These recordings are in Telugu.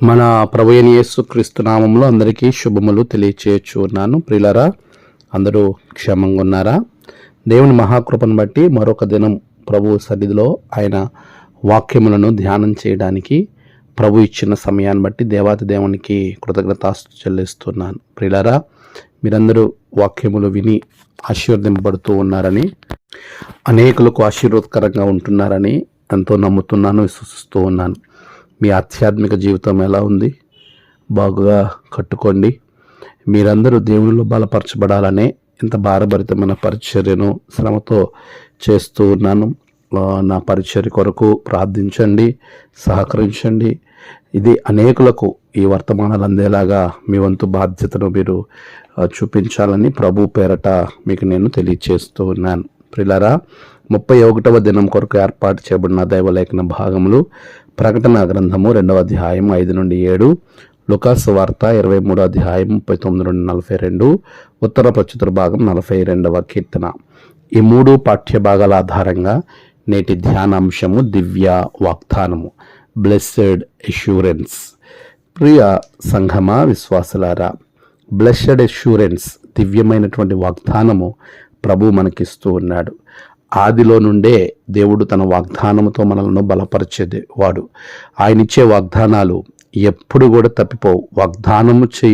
మన ప్రభుయని యేసుక్రీస్తు నామంలో అందరికీ శుభములు తెలియచేయచ్చు ఉన్నాను ప్రియులరా అందరూ క్షేమంగా ఉన్నారా? దేవుని మహాకృపను బట్టి మరొక దినం ప్రభు సన్నిధిలో ఆయన వాక్యములను ధ్యానం చేయడానికి ప్రభు ఇచ్చిన సమయాన్ని బట్టి దేవాతి దేవునికి కృతజ్ఞతాస్తు చెల్లిస్తున్నాను. ప్రియులరా మీరందరూ వాక్యములు విని ఆశీర్వదింపబడుతూ ఉన్నారని అనేకులకు ఆశీర్వాదకరంగా ఉంటున్నారని ఎంతో నమ్ముతున్నాను విశ్వసిస్తూ ఉన్నాను. మీ ఆధ్యాత్మిక జీవితం ఎలా ఉంది? బాగుగా కట్టుకోండి. మీరందరూ దేవునిలో బలపరచబడాలనే ఇంత భారభరితమైన పరిచర్యను శ్రమతో చేస్తూ ఉన్నాను. నా పరిచర్య కొరకు ప్రార్థించండి సహకరించండి. ఇది అనేకులకు ఈ వర్తమానాలు అందేలాగా మీ వంతు బాధ్యతను మీరు చూపించాలని ప్రభు పేరట మీకు నేను తెలియచేస్తూ ఉన్నాను. ప్రిలరా ముప్పై ఒకటవ దినం కొరకు ఏర్పాటు చేయబడిన దైవలేఖన భాగములు ప్రకటన గ్రంథము రెండవ అధ్యాయం ఐదు నుండి ఏడు లుకాస్ వార్త ఇరవై మూడో అధ్యాయం ముప్పై తొమ్మిది నుండి నలభై రెండు ఉత్తర ప్రచుతుర భాగం నలభై రెండవ కీర్తన. ఈ మూడు పాఠ్య భాగాల ఆధారంగా నేటి ధ్యానాంశము దివ్య వాగ్దానము. బ్లెస్సెడ్ ఎష్యూరెన్స్ ప్రియ సంఘమా విశ్వాసులారా బ్లెస్సెడ్ ఎష్యూరెన్స్ దివ్యమైనటువంటి వాగ్దానము ప్రభు మనకిస్తూ ఉన్నాడు. ఆదిలో నుండే దేవుడు తన వాగ్దానంతో మనలను బలపరిచేది వాడు. ఆయన ఇచ్చే వాగ్దానాలు ఎప్పుడు కూడా తప్పిపోవు. వాగ్దానము చే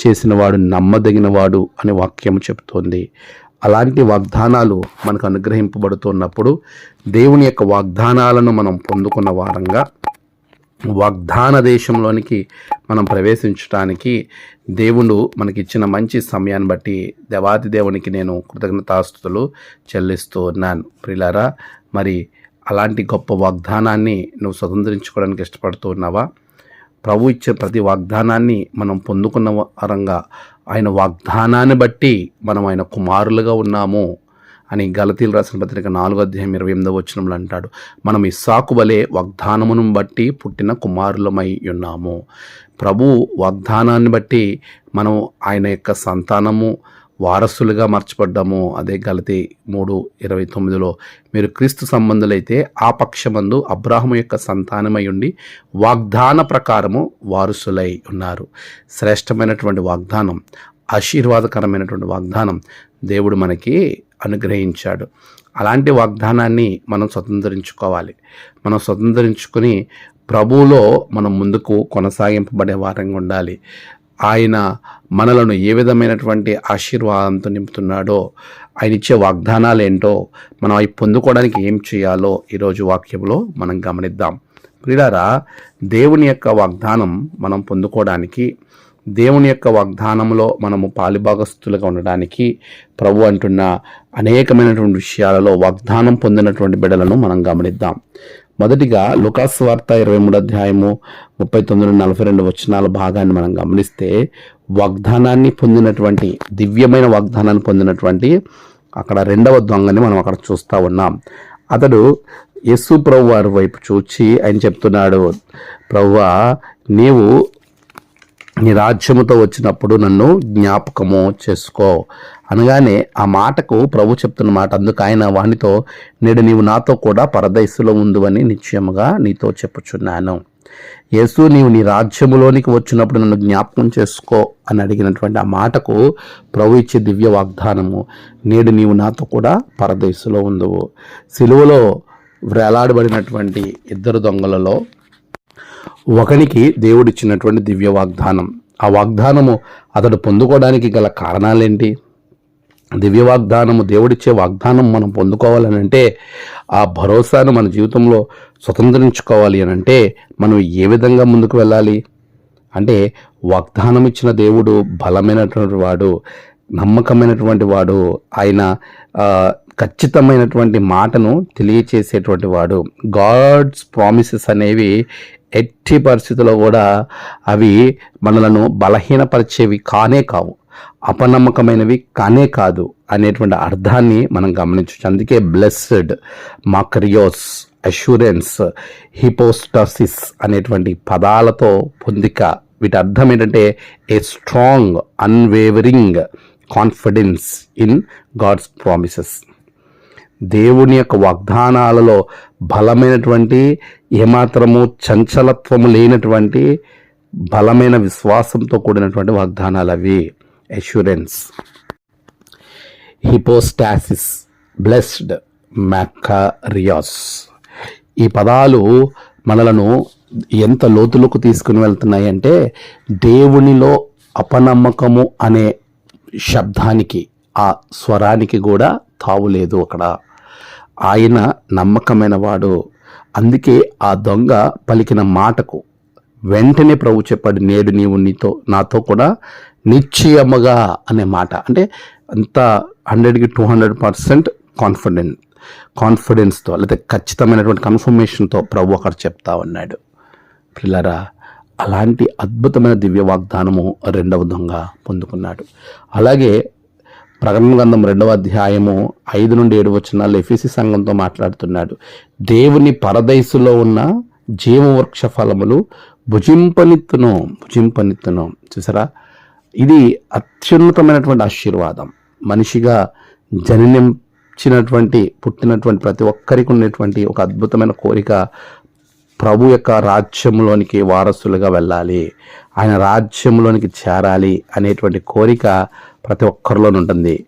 చేసిన వాడు నమ్మదగిన వాడు అని వాక్యము చెబుతోంది. అలాంటి వాగ్దానాలు మనకు అనుగ్రహింపబడుతున్నప్పుడు దేవుని యొక్క వాగ్దానాలను మనం పొందుకున్న వారంగా వాగ్దాన దేశంలోనికి మనం ప్రవేశించడానికి దేవుడు మనకిచ్చిన మంచి సమయాన్ని బట్టి దేవాది దేవునికి నేను కృతజ్ఞతాస్తుతులు చెల్లిస్తూ ఉన్నాను ప్రిలారా మరి అలాంటి గొప్ప వాగ్దానాన్ని నువ్వు స్వతంత్రించుకోవడానికి ఇష్టపడుతూ ఉన్నావా? ప్రభు ఇచ్చే ప్రతి వాగ్దానాన్ని మనం పొందుకున్న వారంగా ఆయన వాగ్దానాన్ని బట్టి మనం ఆయన కుమారులుగా ఉన్నాము. అని గలతీలు రాసిన పత్రిక నాలుగో అధ్యాయం ఇరవై ఎనిమిదో వచనంలో అంటాడు. మనం ఇస్సాకు వలె వాగ్దానమును బట్టి పుట్టిన కుమారులమై ఉన్నాము. ప్రభు వాగ్దానాన్ని బట్టి మనం ఆయన యొక్క సంతానము వారసులుగా మార్చబడ్డాము. అదే గలతి మూడు ఇరవై తొమ్మిదిలో మీరు క్రీస్తు సంబంధులైతే ఆ పక్షమందు అబ్రాహము యొక్క సంతానమై ఉండి వాగ్దాన ప్రకారము వారసులై ఉన్నారు. శ్రేష్టమైనటువంటి వాగ్దానం ఆశీర్వాదకరమైనటువంటి వాగ్దానం దేవుడు మనకి అనుగ్రహించాడు. అలాంటి వాగ్దానాన్ని మనం స్వతంత్రించుకోవాలి. మనం స్వతంత్రించుకొని ప్రభువులో మనం ముందుకు కొనసాగింపబడే వారంగా ఉండాలి. ఆయన మనలను ఏ విధమైనటువంటి ఆశీర్వాదంతో నింపుతున్నాడో ఆయన ఇచ్చే వాగ్దానాలు ఏంటో మనం అవి పొందుకోవడానికి ఏం చేయాలో ఈరోజు వాక్యంలో మనం గమనిద్దాం. క్రీడారా దేవుని యొక్క వాగ్దానం మనం పొందుకోవడానికి దేవుని యొక్క వాగ్దానంలో మనము పాలిభాగస్తులుగా ఉండడానికి ప్రభు అంటున్న అనేకమైనటువంటి విషయాలలో వాగ్దానం పొందినటువంటి బిడలను మనం గమనిద్దాం. మొదటిగా లుకాస్ వార్త ఇరవై మూడు అధ్యాయము ముప్పై తొమ్మిది నలభై రెండు వచనాల భాగాన్ని మనం గమనిస్తే వాగ్దానాన్ని పొందినటువంటి దివ్యమైన వాగ్దానాన్ని పొందినటువంటి అక్కడ రెండవ దొంగని మనం అక్కడ చూస్తూ ఉన్నాం. అతడు యేసు ప్రభు వారి వైపు చూచి ఆయన చెప్తున్నాడు ప్రభువా నీవు నీ రాజ్యముతో వచ్చినప్పుడు నన్ను జ్ఞాపకము చేసుకో. అనగానే ఆ మాటకు ప్రభు చెప్తున్న మాట అందుకు ఆయన వానితో నేడు నీవు నాతో కూడా పరదయస్సులో ఉందని నిశ్చయముగా నీతో చెప్పుచున్నాను. యేసు నీవు నీ రాజ్యములోనికి వచ్చినప్పుడు నన్ను జ్ఞాపకం చేసుకో అని అడిగినటువంటి ఆ మాటకు ప్రభు ఇచ్చే దివ్య వాగ్దానము నేడు నీవు నాతో కూడా పరదయస్సులో ఉందువు సిలువలో వేలాడబడినటువంటి ఇద్దరు దొంగలలో ఒకనికి దేవుడిచ్చినటువంటి దివ్య వాగ్దానం ఆ వాగ్దానము అతడు పొందుకోవడానికి గల కారణాలేంటి? దివ్య వాగ్దానము దేవుడిచ్చే వాగ్దానం మనం పొందుకోవాలని అంటే ఆ భరోసాను మన జీవితంలో స్వతంత్రించుకోవాలి అని అంటే మనం ఏ విధంగా ముందుకు వెళ్ళాలి? అంటే వాగ్దానం ఇచ్చిన దేవుడు బలమైనటువంటి వాడు నమ్మకమైనటువంటి వాడు ఆయన ఖచ్చితమైనటువంటి మాటను తెలియచేసేటువంటి వాడు. గాడ్స్ ప్రామిసెస్ అనేవి ఎట్టి పరిస్థితుల్లో కూడా అవి మనలను బలహీనపరిచేవి కానే కావు. అపనమ్మకమైనవి కానే కాదు అనేటువంటి అర్థాన్ని మనం గమనించవచ్చు. అందుకే బ్లెస్డ్ మాక్రియోస్ అష్యూరెన్స్ హిపోస్టాసిస్ అనేటువంటి పదాలతో పొందిక వీటి అర్థం ఏంటంటే a strong unwavering confidence in God's promises దేవుని యొక్క వాగ్దానాలలో బలమైనటువంటి ఏమాత్రము చంచలత్వము లేనటువంటి బలమైన విశ్వాసంతో కూడినటువంటి వాగ్దానాలు అవి. అష్యూరెన్స్ హిపోస్టాసిస్ బ్లెస్డ్ మ్యాకారియాస్ ఈ పదాలు మనలను ఎంత లోతులోకి తీసుకుని వెళ్తున్నాయంటే దేవునిలో అపనమ్మకము అనే శబ్దానికి ఆ స్వరానికి కూడా తావులేదు అక్కడ. ఆయన నమ్మకమైన వాడు అందుకే ఆ దొంగ పలికిన మాటకు వెంటనే ప్రభు చెప్పాడు నేడు నీవు నీతో నాతో కూడా నిశ్చయముగా అనే మాట. అంటే అంత హండ్రెడ్కి టూ హండ్రెడ్ పర్సెంట్ కాన్ఫిడెంట్ కాన్ఫిడెన్స్తో లేకపోతే ఖచ్చితమైనటువంటి కన్ఫర్మేషన్తో ప్రభు అక్కడ చెప్తా ఉన్నాడు. పిల్లరా అలాంటి అద్భుతమైన దివ్య వాగ్దానము రెండవ దొంగ పొందుకున్నాడు. అలాగే ప్రకటన గ్రంథం రెండవ అధ్యాయము ఐదు నుండి ఏడు వచనాలు ఎఫీసి సంఘంతో మాట్లాడుతున్నాడు. దేవుని పరదైసులో ఉన్న జీవవృక్ష ఫలములు భుజింపనిత్తును భుజింపనిత్తును. చూసారా? ఇది అత్యున్నతమైనటువంటి ఆశీర్వాదం. మనిషిగా జననించినటువంటి పుట్టినటువంటి ప్రతి ఒక్కరికి ఉన్నటువంటి ఒక అద్భుతమైన కోరిక ప్రభు యొక్క రాజ్యంలోనికి వారసులుగా వెళ్ళాలి. ఆయన రాజ్యంలోనికి చేరాలి అనేటువంటి కోరిక ప్రతి ఒక్కరిలోనూ ఉంటుంది.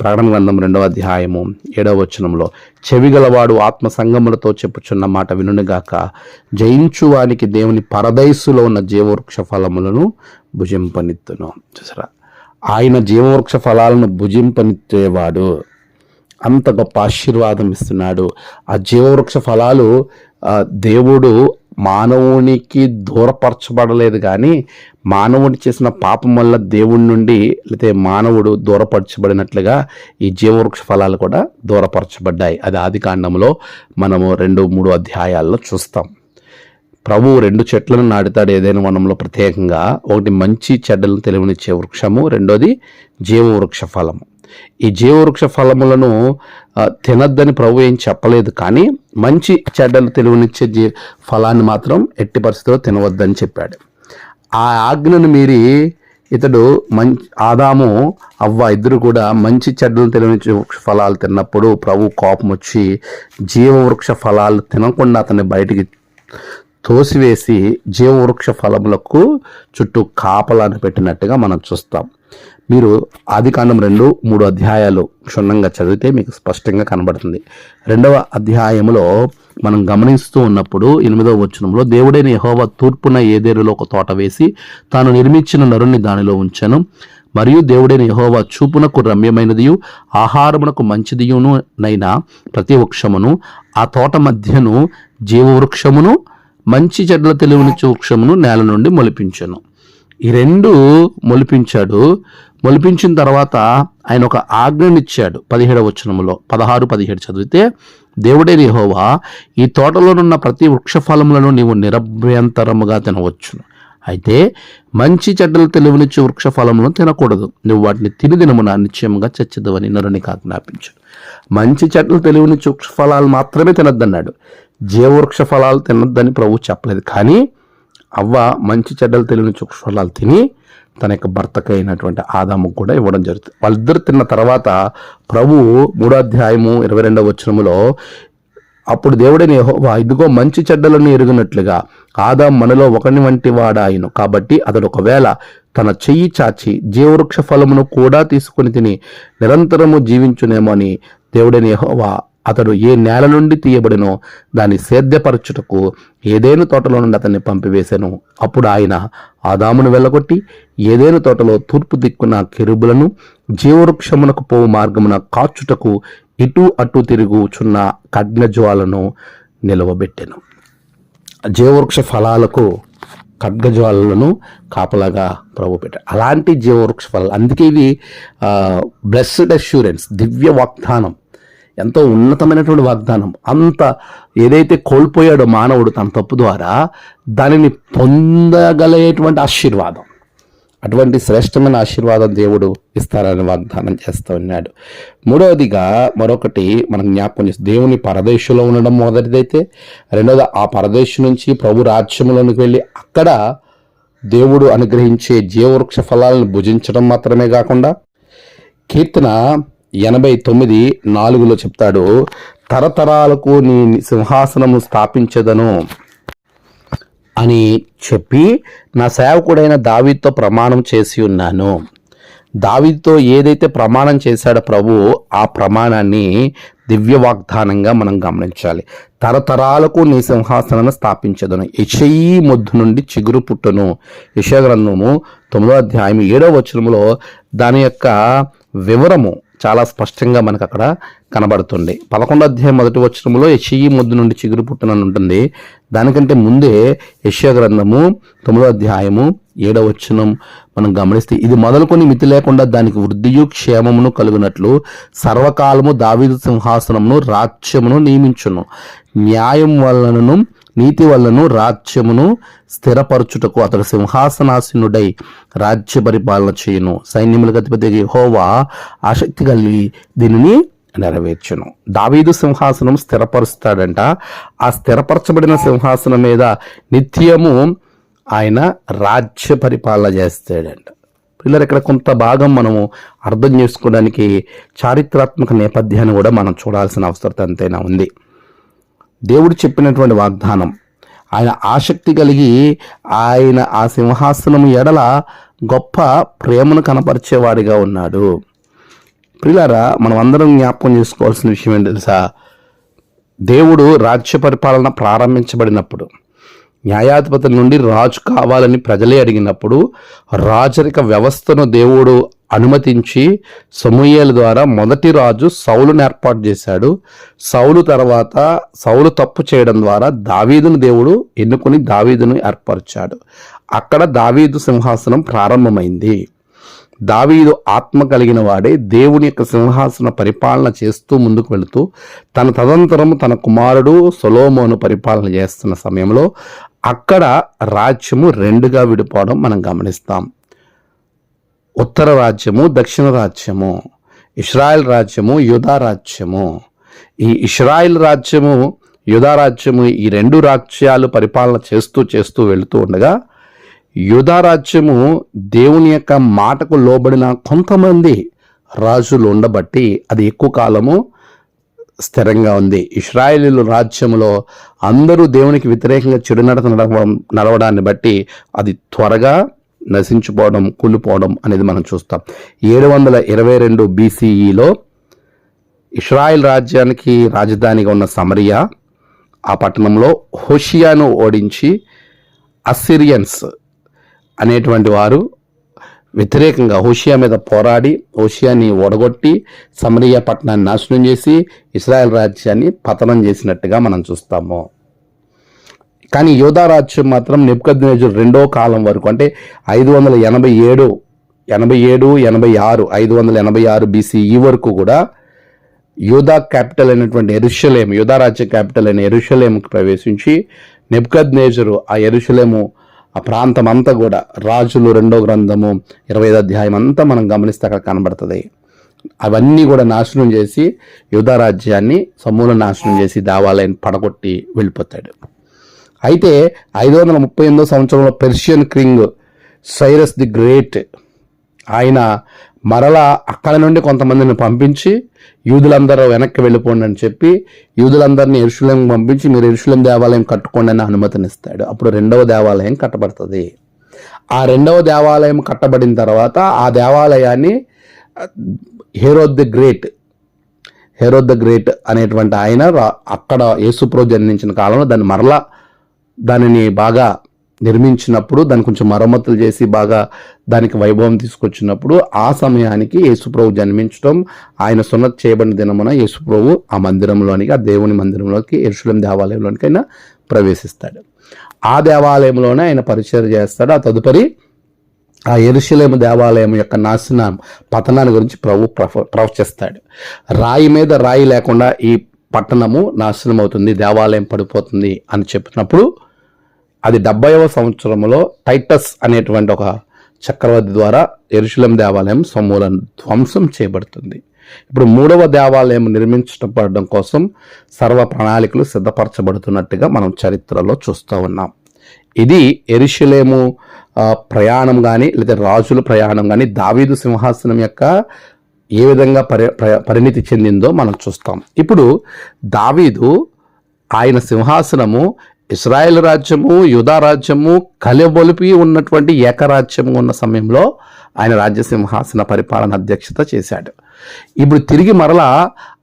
ప్రకటన గ్రంథం రెండవ అధ్యాయము ఏడవ వచనంలో చెవిగలవాడు ఆత్మ సంగములతో చెప్పుచున్న మాట వినుగాక జయించువానికి దేవుని పరదైసులో ఉన్న జీవవృక్ష ఫలములను భుజింపనిత్తును. చూసారా? ఆయన జీవవృక్ష ఫలాలను భుజింపనిచ్చేవాడు అంత గొప్ప ఆశీర్వాదం ఇస్తున్నాడు. ఆ జీవవృక్ష ఫలాలు దేవుడు మానవునికి దూరపరచబడలేదు కానీ మానవుడు చేసిన పాపం వల్ల దేవుడి నుండి లేకపోతే మానవుడు దూరపరచబడినట్లుగా ఈ జీవవృక్ష ఫలాలు కూడా దూరపరచబడ్డాయి. అది ఆది కాండంలో మనము రెండు మూడు అధ్యాయాల్లో చూస్తాం. ప్రభువు రెండు చెట్లను నాటుతాడు ఏదైనా వనంలో ప్రత్యేకంగా. ఒకటి మంచి చెడ్డలను తెలివినిచ్చే వృక్షము రెండోది జీవవృక్ష ఫలము. ఈ జీవవృక్ష ఫలములను తినద్దని ప్రభు ఏం చెప్పలేదు. కానీ మంచి చెడ్డలు తెలివనిచ్చే జీ ఫలాన్ని మాత్రం ఎట్టి పరిస్థితిలో తినవద్దని చెప్పాడు. ఆ ఆజ్ఞను మీరి ఇతడు మంచి ఆదాము అవ్వ ఇద్దరు కూడా మంచి చెడ్డలు తెలియని వృక్ష ఫలాలు తిన్నప్పుడు ప్రభు కోపం వచ్చి జీవవృక్ష ఫలాలు తినకుండా అతన్ని బయటికి తోసివేసి జీవవృక్ష ఫలములకు చుట్టూ కాపలాన్ని పెట్టినట్టుగా మనం చూస్తాం. మీరు ఆదికాండం రెండు మూడు అధ్యాయాలు క్షుణ్ణంగా చదివితే మీకు స్పష్టంగా కనబడుతుంది. రెండవ అధ్యాయంలో మనం గమనిస్తూ ఉన్నప్పుడు ఎనిమిదవ వచనంలో దేవుడైన యెహోవా తూర్పున ఏదేరులో ఒక తోట వేసి తాను నిర్మించిన నరుణ్ణి దానిలో ఉంచాను. మరియు దేవుడైన యహోవా చూపునకు రమ్యమైనదియు ఆహారమునకు మంచిదియును నైనా ప్రతి వృక్షమును ఆ తోట మధ్యను జీవవృక్షమును మంచి చెడ్ల తెలివినిచ్చు వృక్షమును నేల నుండి మొలిపించను. ఈ రెండు మొలిపించాడు. మొలిపించిన తర్వాత ఆయన ఒక ఆజ్ఞనిచ్చాడు పదిహేడవ వచనములో పదహారు పదిహేడు చదివితే దేవుడే యెహోవా ఈ తోటలోనున్న ప్రతి వృక్ష ఫలములను నీవు నిరభ్యంతరముగా తినవచ్చును. అయితే మంచి చెడ్డలు తెలివినిచ్చే వృక్ష ఫలములను తినకూడదు. నువ్వు వాటిని తిని దినమున నిశ్చయముగా చచ్చదవని నరునికి ఆజ్ఞాపించు మంచి చెడ్డలు తెలివినిచ్చే వృక్ష ఫలాలు మాత్రమే తినద్దన్నాడు. జీవవృక్ష ఫలాలు తినొద్దని ప్రభు చెప్పలేదు. కానీ అవ్వ మంచి చెడ్డలు తెలియని వృక్షఫలాలు తిని తన యొక్క భర్తకైనటువంటి ఆదాముకు కూడా ఇవ్వడం జరుగుతుంది వాళ్ళిద్దరు తిన్న తర్వాత ప్రభువు మూడో అధ్యాయము ఇరవై రెండవ వచనములో అప్పుడు దేవుడని యహోవా ఇదిగో మంచి చెడ్డలను ఎరుగునట్లుగా ఆదా మనలో ఒకని వంటి వాడాయను. కాబట్టి అతడు ఒకవేళ తన చెయ్యి చాచి జీవవృక్ష ఫలమును కూడా తీసుకుని తిని నిరంతరము జీవించునేమో అని దేవుడని యహోవా అతడు ఏ నేల నుండి తీయబడినో దాన్ని సేద్యపరచుటకు ఏదేను తోటలో నుండి అతన్ని పంపివేశాను. అప్పుడు ఆయన ఆదామును వెళ్ళగొట్టి ఏదేను తోటలో తూర్పు దిక్కున కెరుబులను జీవవృక్షమునకు పోవు మార్గమున కాచుటకు ఇటు అటు తిరుగుచున్న ఖడ్గజ్వాలను నిలవబెట్టాను. జీవవృక్ష ఫలాలకు ఖడ్గజ్వాలను కాపలాగా ప్రభు పెట్టాడు. అలాంటి జీవవృక్ష ఫలాలు. అందుకే ఇది బ్లెస్డ్ అష్యూరెన్స్ దివ్య వాగ్దానం. ఎంతో ఉన్నతమైనటువంటి వాగ్దానం. అంత ఏదైతే కోల్పోయాడో మానవుడు తన తప్పు ద్వారా దానిని పొందగలిగేటువంటి ఆశీర్వాదం. అటువంటి శ్రేష్టమైన ఆశీర్వాదం దేవుడు ఇస్తారని వాగ్దానం చేస్తూ ఉన్నాడు. మూడవదిగా మరొకటి మనం జ్ఞాపకం చేస్తుంది దేవుని పరదేశంలో ఉండడం మొదటిదైతే రెండవది ఆ పరదేశం నుంచి ప్రభు రాజ్యంలోనికి వెళ్ళి అక్కడ దేవుడు అనుగ్రహించే జీవవృక్ష ఫలాలను భుజించడం మాత్రమే కాకుండా కీర్తన ఎనభై తొమ్మిది నాలుగులో చెప్తాడు తరతరాలకు నీ సింహాసనము స్థాపించదను అని చెప్పి నా సేవకుడైన దావితో ప్రమాణం చేసి ఉన్నాను. దావితో ఏదైతే ప్రమాణం చేశాడో ప్రభు ఆ ప్రమాణాన్ని దివ్య వాగ్దానంగా మనం గమనించాలి. తరతరాలకు నీ సింహాసనాన్ని స్థాపించదును. ఇషయి మొద్దు నుండి చిగురు పుట్టును. యశగ్రంథము తొమ్మిదో అధ్యాయం ఏడో వచనంలో దాని యొక్క వివరము చాలా స్పష్టంగా మనకు అక్కడ కనబడుతుంది. పదకొండో అధ్యాయం మొదటి వచ్చరంలో యషయి ముద్దు నుండి చిగురు పుట్టునని ఉంటుంది. దానికంటే ముందే యశ్యా గ్రంథము తొమ్మిదో అధ్యాయము ఏడవ వచ్చనం మనం గమనిస్తే ఇది మొదలుకొని మితి లేకుండా దానికి వృద్ధియు క్షేమమును కలుగునట్లు సర్వకాలము దావీదు సింహాసనమును రాజ్యమును నియమించును. న్యాయం వలనను నీతి వల్లను రాజ్యమును స్థిరపరచుటకు అతడు సింహాసనాసీనుడై రాజ్య పరిపాలన చేయును. సైన్యములకు అధిపతి హోవా ఆసక్తి కలిగి దీనిని నెరవేర్చును. దావీదు సింహాసనం స్థిరపరుస్తాడంట. ఆ స్థిరపరచబడిన సింహాసనం మీద నిత్యము ఆయన రాజ్య పరిపాలన చేస్తాడంట. పిల్లలు ఇక్కడ కొంత భాగం మనము అర్థం చేసుకోవడానికి చారిత్రాత్మక నేపథ్యాన్ని కూడా మనం చూడాల్సిన అవసరం ఎంతైనా ఉంది. దేవుడు చెప్పినటువంటి వాగ్దానం. ఆయన ఆసక్తి కలిగి ఆయన ఆ సింహాసనం ఎడల గొప్ప ప్రేమను కనపరిచేవాడిగా ఉన్నాడు. ప్రిలారా మనం అందరం జ్ఞాపకం చేసుకోవాల్సిన విషయం ఏంటి తెలుసా? దేవుడు రాజ్య పరిపాలన ప్రారంభించబడినప్పుడు న్యాయాధిపతి నుండి రాజు కావాలని ప్రజలే అడిగినప్పుడు రాజరిక వ్యవస్థను దేవుడు అనుమతించి సమూయేల ద్వారా మొదటి రాజు సౌలును ఏర్పాటు చేశాడు. సౌలు తర్వాత సౌలు తప్పు చేయడం ద్వారా దావీదును దేవుడు ఎన్నుకొని దావీదును ఏర్పరిచాడు. అక్కడ దావీదు సింహాసనం ప్రారంభమైంది. దావీదు ఆత్మ కలిగిన వాడే దేవుని యొక్క సింహాసన పరిపాలన చేస్తూ ముందుకు వెళుతూ తన తదంతరం తన కుమారుడు సొలోమోను పరిపాలన చేస్తున్న సమయంలో అక్కడ రాజ్యము రెండుగా విడిపోవడం మనం గమనిస్తాం. ఉత్తర రాజ్యము దక్షిణ రాజ్యము ఇస్రాయల్ రాజ్యము యుధా రాజ్యము. ఈ ఇస్రాయల్ రాజ్యము యుధా రాజ్యము ఈ రెండు రాజ్యాలు పరిపాలన చేస్తూ చేస్తూ వెళుతూ ఉండగా యుధా రాజ్యము దేవుని యొక్క మాటకు లోబడిన కొంతమంది రాజులు ఉండబట్టి అది ఎక్కువ కాలము స్థిరంగా ఉంది. ఇస్రాయేలీలు రాజ్యములో అందరూ దేవునికి వ్యతిరేకంగా చెడునడత నడవడం నడవడాన్ని బట్టి అది త్వరగా నశించిపోవడం కూలిపోవడం అనేది మనం చూస్తాం. ఏడు వందల ఇరవై రెండు బీసీఈలో ఇస్రాయిల్ రాజ్యానికి రాజధానిగా ఉన్న సమరియా ఆ పట్టణంలో హోషియాను ఓడించి అసిరియన్స్ అనేటువంటి వారు వ్యతిరేకంగా హోషియా మీద పోరాడి హోషియాని ఓడగొట్టి సమరియా పట్టణాన్ని నాశనం చేసి ఇస్రాయల్ రాజ్యాన్ని పతనం చేసినట్టుగా మనం చూస్తాము. కానీ యోధా రాజ్యం మాత్రం నెప్పుకద్నేజర్ రెండో కాలం వరకు అంటే ఐదు వందల ఎనభై ఏడు ఎనభై ఏడు ఎనభై ఆరు ఐదు వందల ఎనభై ఆరు బీసీ ఈ వరకు కూడా యూదా క్యాపిటల్ అయినటువంటి ఎరుషలేం యూదా రాజ్య క్యాపిటల్ అయిన ఎరుషలేంకి ప్రవేశించి నెబ్కద్ నేజరు ఆ ఎరుషలేము ఆ ప్రాంతం అంతా కూడా రాజులు రెండో గ్రంథము ఇరవై అధ్యాయం అంతా మనం గమనిస్తే అక్కడ కనబడుతుంది. అవన్నీ కూడా నాశనం చేసి యుధరాజ్యాన్ని రాజ్యాన్ని సమూల నాశనం చేసి దేవాలయాన్ని పడగొట్టి వెళ్ళిపోతాడు. అయితే ఐదు వందల ముప్పై ఎనిమిదో సంవత్సరంలో Persian king Cyrus the great ఆయన మరలా అక్కడ నుండి కొంతమందిని పంపించి యూదులందరూ వెనక్కి వెళ్ళిపోండి అని చెప్పి యూదులందరినీ ఎరుశలేం పంపించి మీరు ఎరుశలేం దేవాలయం కట్టుకోండి అని అనుమతినిస్తాడు అప్పుడు రెండవ దేవాలయం కట్టబడుతుంది. ఆ రెండవ దేవాలయం కట్టబడిన తర్వాత ఆ దేవాలయాన్ని Herod the great Herod the great అనేటువంటి ఆయన అక్కడ యేసుప్రో జన్మించిన కాలంలో దాన్ని మరలా దానిని బాగా నిర్మించినప్పుడు దాన్ని కొంచెం మరమ్మతులు చేసి బాగా దానికి వైభవం తీసుకొచ్చినప్పుడు ఆ సమయానికి యేసుప్రభు జన్మించడం ఆయన సున్నతి చేయబడిన దినమున యేసుప్రభు ఆ మందిరంలోనికి ఆ దేవుని మందిరంలోకి ఎరుశలేం దేవాలయంలోనికి ఆయన ప్రవేశిస్తాడు. ఆ దేవాలయంలోనే ఆయన పరిచయం చేస్తాడు. ఆ తదుపరి ఆ ఎరుశలేము దేవాలయం యొక్క నాశనం పతనాన్ని గురించి ప్రభు ప్రవ ప్రవచిస్తాడు. రాయి మీద రాయి లేకుండా ఈ పట్టణము నాశనం అవుతుంది దేవాలయం పడిపోతుంది అని చెప్పినప్పుడు అది డెబ్బైవ సంవత్సరంలో టైటస్ అనేటువంటి ఒక చక్రవర్తి ద్వారా ఎరుశులం దేవాలయం సమూలం ధ్వంసం చేయబడుతుంది. ఇప్పుడు మూడవ దేవాలయం నిర్మించబడడం కోసం సర్వ ప్రణాళికలు సిద్ధపరచబడుతున్నట్టుగా మనం చరిత్రలో చూస్తూ ఉన్నాం. ఇది ఎరుషలేము ప్రయాణం కానీ లేదా రాజుల ప్రయాణం కానీ దావీదు సింహాసనం యొక్క ఏ విధంగా పరి పరిణితి చెందిందో మనం చూస్తాం. ఇప్పుడు దావీదు ఆయన సింహాసనము ఇస్రాయేల్ రాజ్యము యూదా రాజ్యము కలబొలిపి ఉన్నటువంటి ఏకరాజ్యము ఉన్న సమయంలో ఆయన రాజ్యసింహాసన పరిపాలన అధ్యక్షత చేశాడు. ఇప్పుడు తిరిగి మరలా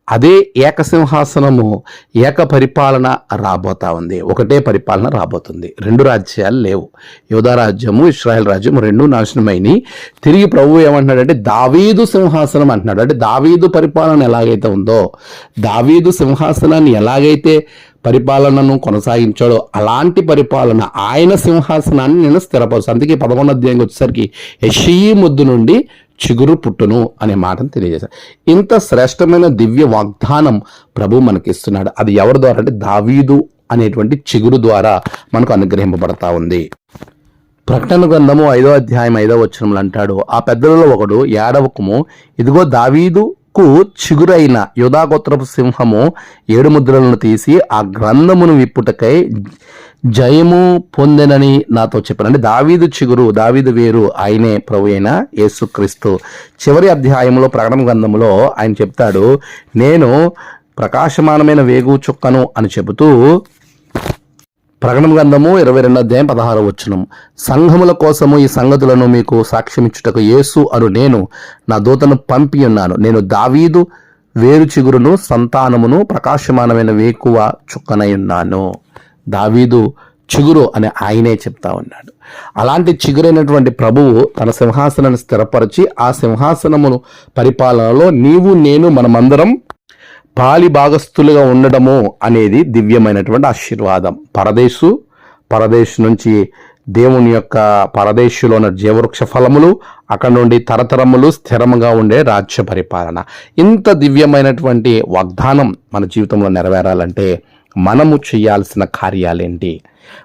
అదే ఏకసింహాసనము ఏక పరిపాలన రాబోతా ఉంది. ఒకటే పరిపాలన రాబోతుంది. రెండు రాజ్యాలు లేవు. యోధా రాజ్యము ఇస్రాయల్ రాజ్యము రెండు నాశనమైనవి తిరిగి ప్రభు ఏమంటున్నాడంటే దావీదు సింహాసనం అంటున్నాడు. అంటే దావీదు పరిపాలన ఎలాగైతే ఉందో దావీదు సింహాసనాన్ని ఎలాగైతే పరిపాలనను కొనసాగించాడో అలాంటి పరిపాలన ఆయన సింహాసనాన్ని నేను స్థిరపరుస్తాను. అందుకే పదకొండు అధ్యాయంకి వచ్చేసరికి యషీ ముద్దు నుండి చిగురు పుట్టును అనే మాటను తెలియజేశారు. ఇంత శ్రేష్టమైన దివ్య వాగ్దానం ప్రభు మనకిస్తున్నాడు. అది ఎవరి ద్వారా అంటే దావీదు అనేటువంటి చిగురు ద్వారా మనకు అనుగ్రహింపబడతా ఉంది. ప్రకటన గ్రంథము ఐదో అధ్యాయం ఐదో వచనములు అంటాడు ఆ పెద్దలలో ఒకడు ఏడవకము ఇదిగో దావీదుకు చిగురైన యుధాగోత్రపు సింహము ఏడు ముద్రలను తీసి ఆ గ్రంథమును విప్పుటకై జయము పొందెనని నాతో చెప్పాను అంటే దావీదు చిగురు దావీదు వేరు ఆయనే ప్రభు అయిన యేసుక్రీస్తు చివరి అధ్యాయంలో ప్రకటన గ్రంథంలో ఆయన చెప్తాడు నేను ప్రకాశమానమైన వేగు చుక్కను అని చెబుతూ ప్రకటన గ్రంథము ఇరవై రెండు అధ్యాయం పదహారు వచ్చును సంఘముల కోసము ఈ సంగతులను మీకు సాక్ష్యమిచ్చుటకు యేసు అను నేను నా దూతను పంపి ఉన్నాను. నేను దావీదు వేరు చిగురును సంతానమును ప్రకాశమానమైన వేకువ చుక్కనై ఉన్నాను. దావీదు చిగురు అని ఆయనే చెప్తా ఉన్నాడు. అలాంటి చిగురైనటువంటి ప్రభువు తన సింహాసనాన్ని స్థిరపరిచి ఆ సింహాసనమును పరిపాలనలో నీవు నేను మనమందరం పాలి భాగస్థులుగా ఉండడము అనేది దివ్యమైనటువంటి ఆశీర్వాదం. పరదేశు పరదేశ్ నుంచి దేవుని యొక్క పరదేశులో ఉన్న జీవవృక్ష ఫలములు అక్కడ నుండి తరతరములు స్థిరముగా ఉండే రాజ్య పరిపాలన. ఇంత దివ్యమైనటువంటి వాగ్దానం మన జీవితంలో నెరవేరాలంటే మనము చేయాల్సిన కార్యాలేంటి?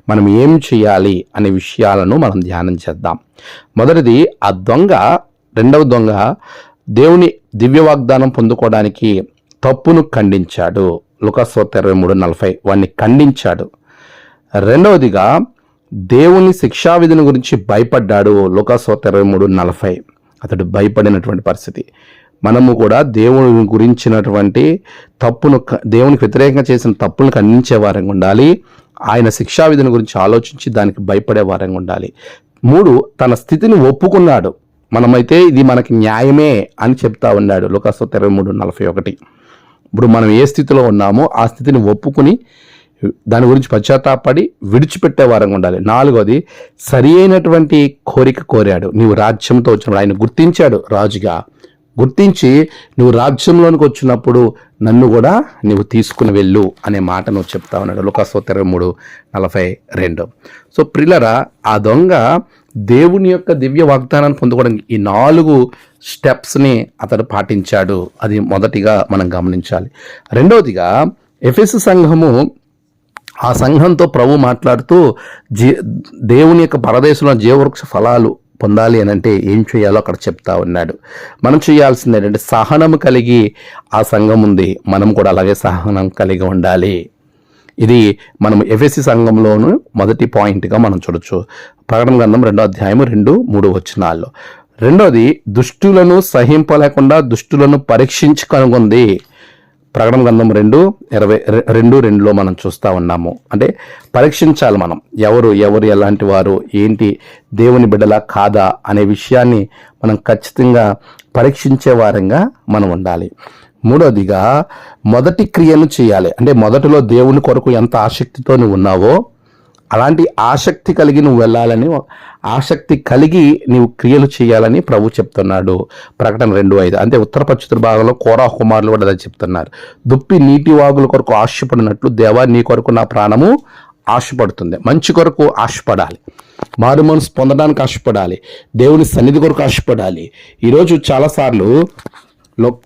మనం ఏం చేయాలి అనే విషయాలను మనం ధ్యానం చేద్దాం. మొదటిది ఆ దొంగ రెండవ దొంగ దేవుని దివ్య వాగ్దానం పొందుకోవడానికి తప్పును ఖండించాడు. లుకస్వత ఇరవై మూడు నలభై. వాడిని ఖండించాడు. రెండవదిగా దేవుని శిక్షావిధిని గురించి భయపడ్డాడు. లుకస్వత ఇరవై మూడు నలభై. అతడు భయపడినటువంటి పరిస్థితి. మనము కూడా దేవుని గురించినటువంటి తప్పును దేవునికి వ్యతిరేకంగా చేసిన తప్పులను ఖండించే వారంగా ఉండాలి. ఆయన శిక్షావిధిని గురించి ఆలోచించి దానికి భయపడే వారంగా ఉండాలి. మూడు తన స్థితిని ఒప్పుకున్నాడు. మనమైతే ఇది మనకి న్యాయమే అని చెప్తా ఉన్నాడు. లోకాస్వత ఇరవై మూడు నలభై ఒకటి. ఇప్పుడు మనం ఏ స్థితిలో ఉన్నామో ఆ స్థితిని ఒప్పుకుని దాని గురించి పశ్చాత్తాపడి విడిచిపెట్టే వారంగా ఉండాలి. నాలుగోది సరి అయినటువంటి కోరిక కోరాడు. నీవు రాజ్యంతో వచ్చినప్పుడు ఆయన గుర్తించాడు రాజుగా. గుర్తించి నువ్వు రాజ్యంలోనికి వచ్చినప్పుడు నన్ను కూడా నువ్వు తీసుకుని వెళ్ళు అనే మాట నువ్వు చెప్తా ఉన్నాడు. లోకాస్వత ఇరవై మూడు నలభై రెండు. సో ప్రిల్లరా ఆ దొంగ దేవుని యొక్క దివ్య వాగ్దానాన్ని పొందుకోవడానికి ఈ నాలుగు స్టెప్స్ని అతడు పాటించాడు. అది మొదటిగా మనం గమనించాలి. రెండవదిగా ఎఫెస్ సంఘము ఆ సంఘంతో ప్రభు మాట్లాడుతూ జీ దేవుని యొక్క పరదేశంలో జీవవృక్ష ఫలాలు పొందాలి అని అంటే ఏం చేయాలో అక్కడ చెప్తా ఉన్నాడు. మనం చేయాల్సింది ఏంటంటే సహనము కలిగి ఆ సంఘం ఉంది. మనం కూడా అలాగే సహనం కలిగి ఉండాలి. ఇది మనం ఎఫ్ఎస్సి సంఘంలోను మొదటి పాయింట్గా మనం చూడొచ్చు. ప్రకటన గ్రంథం రెండో అధ్యాయము రెండు మూడు వచ్చినాల్లో రెండోది దుష్టులను సహింపలేకుండా దుష్టులను పరీక్షించి కనుగొంది ప్రకటన గ్రంథం రెండు ఇరవై రెండు రెండులో మనం చూస్తూ ఉన్నాము. అంటే పరీక్షించాలి మనం. ఎవరు ఎవరు ఎలాంటి వారు ఏంటి దేవుని బిడ్డలా కాదా అనే విషయాన్ని మనం ఖచ్చితంగా పరీక్షించే వారంగా మనం ఉండాలి. మూడోదిగా మొదటి క్రియను చేయాలి. అంటే మొదటిలో దేవుని కొరకు ఎంత ఆసక్తితో నువ్వు ఉన్నావో అలాంటి ఆసక్తి కలిగి నువ్వు వెళ్ళాలని ఆసక్తి కలిగి నీవు క్రియలు చేయాలని ప్రభు చెప్తున్నాడు. ప్రకటన రెండు ఐదు. అంటే ఉత్తర పశ్చిమ భాగంలో కోరా కుమారులు కూడా అదే చెప్తున్నారు. దుప్పి నీటి వాగుల కొరకు ఆశపడినట్లు దేవా నీ కొరకు నా ప్రాణము ఆశపడుతుంది. మంచి కొరకు ఆశపడాలి. మారు మనసు పొందడానికి ఆశపడాలి. దేవుని సన్నిధి కొరకు ఆశపడాలి. ఈరోజు చాలాసార్లు లో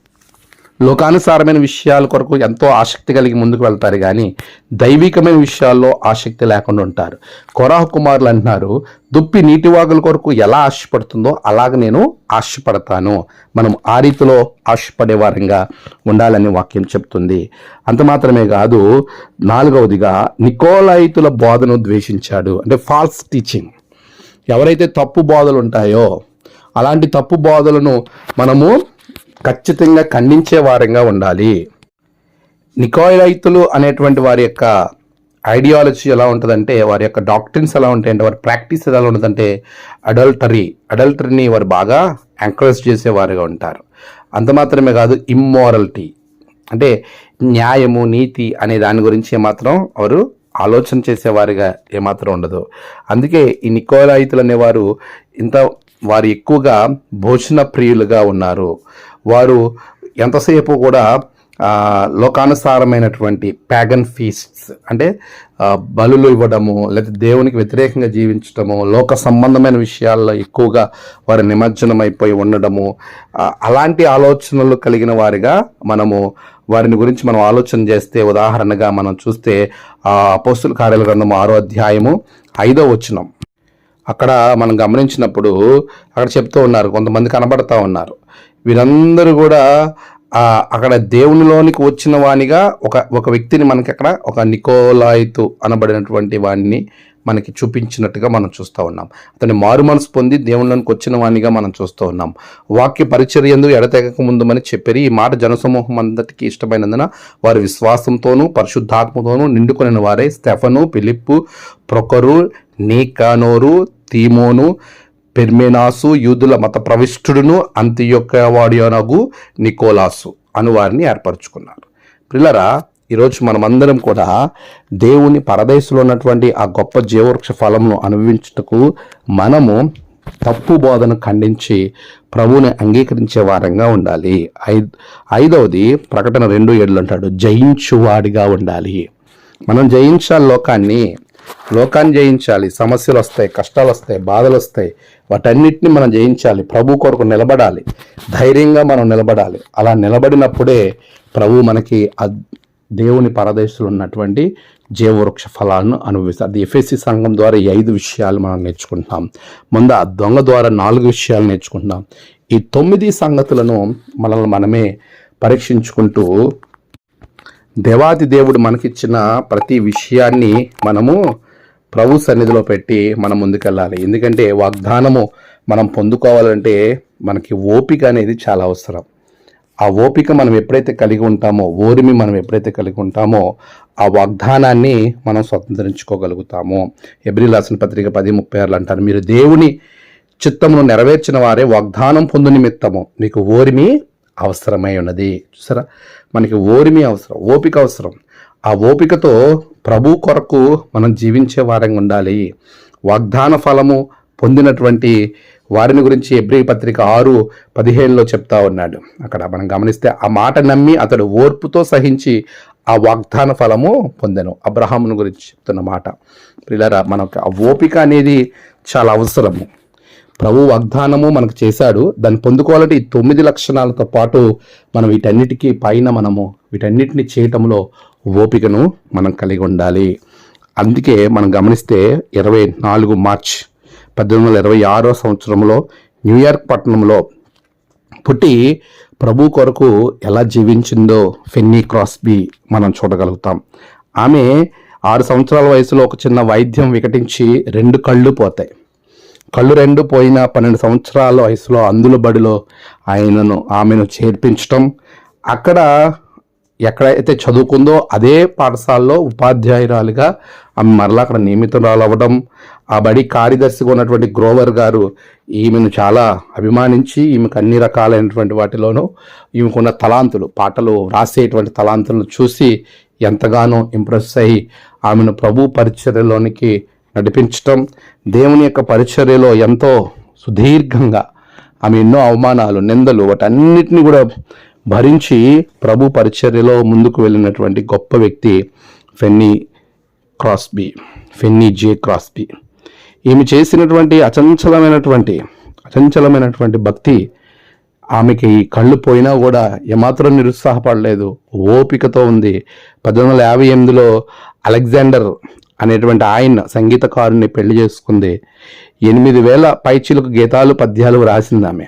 లోకానుసారమైన విషయాల కొరకు ఎంతో ఆసక్తి కలిగి ముందుకు వెళ్తారు కానీ దైవికమైన విషయాల్లో ఆసక్తి లేకుండా ఉంటారు. కొరాహ కుమారులు అంటున్నారు దుప్పి నీటివాగుల కొరకు ఎలా ఆశపడుతుందో అలాగ నేను ఆశపడతాను. మనం ఆ రీతిలో ఆశపడే వారంగా ఉండాలని వాక్యం చెప్తుంది. అంత మాత్రమే కాదు నాలుగవదిగా నికోలాయితుల బోధను ద్వేషించాడు. అంటే ఫాల్స్ టీచింగ్ ఎవరైతే తప్పు బోధలు ఉంటాయో అలాంటి తప్పు బోధలను మనము ఖచ్చితంగా ఖండించే వారంగా ఉండాలి. నికోయిలైతులు అనేటువంటి వారి యొక్క ఐడియాలజీ ఎలా ఉంటుందంటే వారి యొక్క డాక్టరీన్స్ ఎలా ఉంటాయంటే వారి ప్రాక్టీస్ ఎలా ఉంటుందంటే అడల్టరీ అడల్టరీని వారు బాగా ఎంకరేజ్ చేసేవారుగా ఉంటారు. అంత మాత్రమే కాదు ఇమ్మారలిటీ అంటే న్యాయము నీతి అనే దాని గురించి ఏమాత్రం వారు ఆలోచన చేసేవారిగా ఏమాత్రం ఉండదు. అందుకే ఈ నికోలాయితులు అనేవారు ఇంత వారు ఎక్కువగా భోజన ప్రియులుగా ఉన్నారు. వారు ఎంతసేపు కూడా లోకానుసారమైనటువంటి ప్యాగన్ ఫీస్ట్స్ అంటే బలులు ఇవ్వడము లేదా దేవునికి వ్యతిరేకంగా జీవించడము లోక సంబంధమైన విషయాల్లో ఎక్కువగా వారు నిమజ్జనం అయిపోయి ఉండడము అలాంటి ఆలోచనలు కలిగిన వారిగా మనము వారిని గురించి మనం ఆలోచన చేస్తే ఉదాహరణగా మనం చూస్తే ఆ అపోస్తుల కార్యాల గ్రంథము ఆరో అధ్యాయము ఐదో వచనం. అక్కడ మనం గమనించినప్పుడు అక్కడ చెప్తూ ఉన్నారు కొంతమంది కనబడతా ఉన్నారు. వీరందరూ కూడా అక్కడ దేవునిలోనికి వచ్చిన వానిగా ఒక ఒక వ్యక్తిని మనకి అక్కడ ఒక నికోలాయితు అనబడినటువంటి వాడిని మనకి చూపించినట్టుగా మనం చూస్తూ ఉన్నాం. అతని మారు మనసు పొంది దేవునిలోనికి వచ్చిన వానిగా మనం చూస్తూ ఉన్నాం. వాక్య పరిచర్యందు ఎడతెగక ముందుమని చెప్పారు. ఈ మాట జనసమూహం అందరికీ ఇష్టమైనందున వారి విశ్వాసంతోనూ పరిశుద్ధాత్మతోనూ నిండుకుని వారే. స్టెఫను పిలిప్పు ప్రొకరు నీకానోరు తీమోను పెర్మేనాసు యూదుల మత ప్రవిష్టుడును అంత్యొక్క వాడియోనగు నికోలాసు అను వారిని ఏర్పరచుకున్నారు. పిల్లరా ఈరోజు మనమందరం కూడా దేవుని పరదేశంలో ఉన్నటువంటి ఆ గొప్ప జీవవృక్ష ఫలంను అనుభవించుటకు మనము తప్పు బోధను ఖండించి ప్రభువుని అంగీకరించే వారంగా ఉండాలి. ఐ ఐదవది ప్రకటన రెండు ఏళ్ళు అంటాడు జయించువాడిగా ఉండాలి. మనం జయించాలి లోకాన్ని లోకాన్ని జయించాలి. సమస్యలు వస్తాయి కష్టాలు వస్తాయి బాధలు వస్తాయి. వాటన్నిటిని మనం జయించాలి. ప్రభు కొరకు నిలబడాలి. ధైర్యంగా మనం నిలబడాలి. అలా నిలబడినప్పుడే ప్రభు మనకి దేవుని పరదేశులు ఉన్నటువంటి జీవవృక్ష ఫలాలను అనుభవిస్తారు. అది ఎఫ్ఎస్సి సంఘం ద్వారా ఈ ఐదు విషయాలు మనం నేర్చుకుంటున్నాం. ముందు ఆ దొంగ ద్వారా నాలుగు విషయాలు నేర్చుకుంటున్నాం. ఈ తొమ్మిది సంగతులను మనల్ని మనమే పరీక్షించుకుంటూ దేవాది దేవుడు మనకిచ్చిన ప్రతి విషయాన్ని మనము ప్రభు సన్నిధిలో పెట్టి మనం ముందుకెళ్ళాలి. ఎందుకంటే వాగ్దానము మనం పొందుకోవాలంటే మనకి ఓపిక అనేది చాలా అవసరం. ఆ ఓపిక మనం ఎప్పుడైతే కలిగి ఉంటామో ఓరిమి మనం ఎప్పుడైతే కలిగి ఉంటామో ఆ వాగ్దానాన్ని మనం స్వతంత్రించుకోగలుగుతాము. ఎబ్రిల్ రాసిన పత్రిక పది ముప్పై ఆరులు అంటారు మీరు దేవుని చిత్తమును నెరవేర్చిన వారే వాగ్దానం పొందు నిమిత్తము. మీకు ఓరిమి అవసరమై ఉన్నది. చూసారా? మనకి ఓరిమి అవసరం ఓపిక అవసరం. ఆ ఓపికతో ప్రభు కొరకు మనం జీవించే వారంగా ఉండాలి. వాగ్దాన ఫలము పొందినటువంటి వారిని గురించి ఎబ్రి పత్రిక ఆరు పదిహేనులో చెప్తా ఉన్నాడు. అక్కడ మనం గమనిస్తే ఆ మాట నమ్మి అతడు ఓర్పుతో సహించి ఆ వాగ్దాన ఫలము పొందాను. అబ్రహామును గురించి చెప్తున్న మాట. పిల్లరా మనకు ఆ ఓపిక అనేది చాలా అవసరము. ప్రభు వాగ్దానము మనకు చేశాడు. దాన్ని పొందుకోవాలంటే ఈ తొమ్మిది లక్షణాలతో పాటు మనం వీటన్నిటికీ పైన మనము వీటన్నిటిని చేయటంలో ఓపికను మనం కలిగి ఉండాలి. అందుకే మనం గమనిస్తే ఇరవై నాలుగు మార్చ్ పద్దెనిమిది వందల ఇరవై ఆరో సంవత్సరంలో న్యూయార్క్ పట్టణంలో పుట్టి ప్రభు కొరకు ఎలా జీవించిందో ఫెన్నీ క్రాస్బీ మనం చూడగలుగుతాం. ఆమె ఆరు సంవత్సరాల వయసులో ఒక చిన్న వైద్యం వికటించి రెండు కళ్ళు పోతాయి. కళ్ళు రెండు పోయిన పన్నెండు సంవత్సరాల వయసులో అందుల బడిలో ఆయనను ఆమెను చేర్పించటం. అక్కడ ఎక్కడైతే చదువుకుందో అదే పాఠశాలలో ఉపాధ్యాయురాలుగా ఆమె మరలా అక్కడ నియమితురాలు అవ్వడం ఆ బడి కార్యదర్శిగా ఉన్నటువంటి గ్రోవర్ గారు ఈమెను చాలా అభిమానించి ఈమెకు అన్ని రకాలైనటువంటి వాటిలోనూ ఈమెకున్న తలాంతులు పాటలు రాసేటువంటి తలాంతులను చూసి ఎంతగానో ఇంప్రెస్ అయ్యి ఆమెను ప్రభు పరిచర్యలోనికి నడిపించటం దేవుని యొక్క పరిచర్యలో ఎంతో సుదీర్ఘంగా ఆమె ఎన్నో అవమానాలు నిందలు వాటన్నిటిని కూడా భరించి ప్రభు పరిచర్యలో ముందుకు వెళ్ళినటువంటి గొప్ప వ్యక్తి ఫెన్నీ క్రాస్బీ ఫెన్నీ జే క్రాస్బీ. ఈమె చేసినటువంటి అచంచలమైనటువంటి అచంచలమైనటువంటి భక్తి ఆమెకి కళ్ళు పోయినా కూడా ఏమాత్రం నిరుత్సాహపడలేదు. ఓపికతో ఉంది. పద్దెనిమిది వందల యాభై ఎనిమిదిలో అలెగ్జాండర్ అనేటువంటి ఆయన సంగీతకారుని పెళ్ళి చేసుకుంది. ఎనిమిది వేల పైచీలకు గీతాలు పద్యాలు రాసింది ఆమె.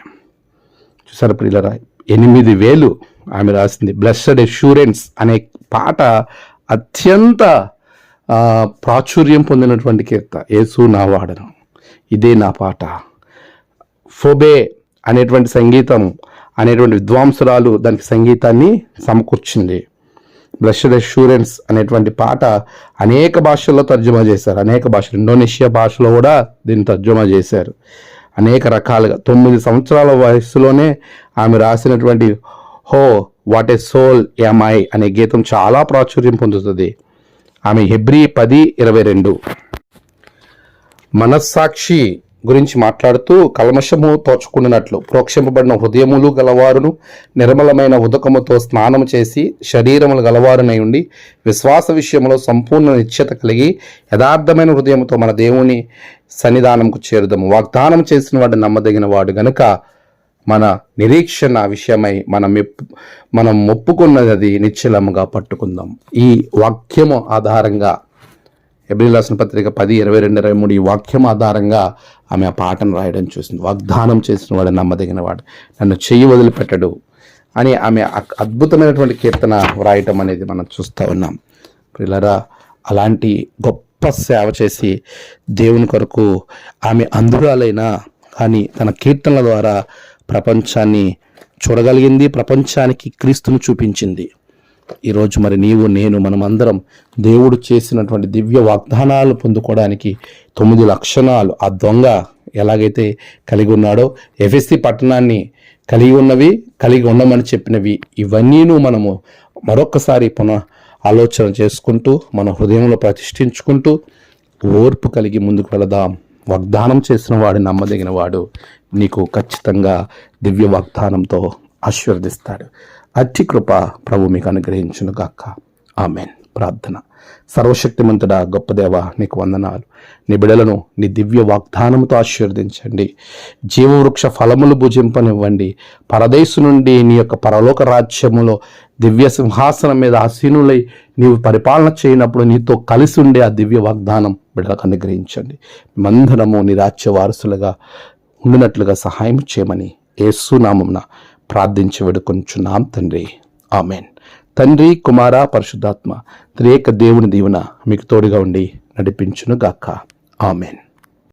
చూసారు ప్రియులరా? ఎనిమిది వేలు ఆమె రాసింది. బ్లెస్సడ్ ఎష్యూరెన్స్ అనే పాట అత్యంత ప్రాచుర్యం పొందినటువంటి కీర్త. యేసు నా వాడను. ఇదే నా పాట. ఫోబే అనేటువంటి సంగీతం అనేటువంటి విద్వాంసురాలు దానికి సంగీతాన్ని సమకూర్చింది. బ్లషడ్ అష్యూరెన్స్ అనేటువంటి పాట అనేక భాషల్లో తర్జుమా చేశారు. అనేక భాషలు. ఇండోనేషియా భాషలో కూడా దీన్ని తర్జుమా చేశారు. అనేక రకాలుగా తొమ్మిది సంవత్సరాల వయస్సులోనే ఆమె రాసినటువంటి హో వాట్ ఏ సోల్ ఐ అనే గీతం చాలా ప్రాచుర్యం పొందుతుంది. ఆమె హెబ్రి పది ఇరవై రెండు. మనస్సాక్షి గురించి మాట్లాడుతూ కల్మషము తోచుకున్నట్లు ప్రోక్షింపబడిన హృదయములు గలవారును నిర్మలమైన ఉదకముతో స్నానము చేసి శరీరములు గలవారునై ఉండి విశ్వాస విషయంలో సంపూర్ణ నిశ్చత కలిగి యథార్థమైన హృదయంతో మన దేవుని సన్నిధానంకు చేరుదాము. వాగ్దానం చేసిన వాడు నమ్మదగిన వాడు గనుక మన నిరీక్షణ విషయమై మనం మనం ఒప్పుకున్నది నిశ్చలముగా పట్టుకుందాం. ఈ వాక్యము ఆధారంగా ఎబ్రిల్ రాసిన పత్రిక పది ఇరవై రెండు ఇరవై మూడు ఈ వాక్యం ఆధారంగా ఆమె ఆ పాటను రాయడం చూసింది. వాగ్దానం చేసిన వాడు నమ్మదగిన వాడు. నన్ను చెయ్యి వదిలిపెట్టడు అని ఆమె అద్భుతమైనటువంటి కీర్తన వ్రాయటం అనేది మనం చూస్తూ ఉన్నాం. పిల్లరా అలాంటి గొప్ప సేవ చేసి దేవుని కొరకు ఆమె అందురాలైన కానీ తన కీర్తనల ద్వారా ప్రపంచాన్ని చూడగలిగింది ప్రపంచానికి క్రీస్తును చూపించింది. ఈరోజు మరి నీవు నేను మనమందరం దేవుడు చేసినటువంటి దివ్య వాగ్దానాలు పొందుకోవడానికి తొమ్మిది లక్షణాలు ఆ దొంగ ఎలాగైతే కలిగి ఉన్నాడో ఎఫ్ఎస్సి పట్టణాన్ని కలిగి ఉన్నవి కలిగి ఉండమని చెప్పినవి ఇవన్నీను మనము మరొకసారి పునః ఆలోచన చేసుకుంటూ మన హృదయంలో ప్రతిష్ఠించుకుంటూ ఓర్పు కలిగి ముందుకు వెళదాం. వాగ్దానం చేసిన వాడు నమ్మదగిన వాడు నీకు ఖచ్చితంగా దివ్య వాగ్దానంతో ఆశీర్వదిస్తాడు. అట్టి కృప ప్రభు మీకు అనుగ్రహించును గాక. ఆమెన్. ప్రార్థన. సర్వశక్తిమంతుడా గొప్ప దేవ నీకు వందనాలు. నీ బిడలను నీ దివ్య వాగ్దానంతో ఆశీర్వదించండి. జీవవృక్ష ఫలములు భుజింపనివ్వండి. పరదేశు నుండి నీ యొక్క పరలోక రాజ్యములో దివ్య సింహాసనం మీద ఆసీనులై నీవు పరిపాలన చేయనప్పుడు నీతో కలిసి ఉండే ఆ దివ్య వాగ్దానం బిడలకు అనుగ్రహించండి. మందరము నీ రాజ్య వారసులుగా ఉండినట్లుగా సహాయం చేయమని ఏసునామమున ప్రార్థించి వేడుకొంచున్నాం తండ్రి. ఆమెన్. తండ్రి కుమార పరిశుద్ధాత్మ త్రియేక దేవుని దీవెన మీకు తోడుగా ఉండి నడిపించును గాక ఆమెన్.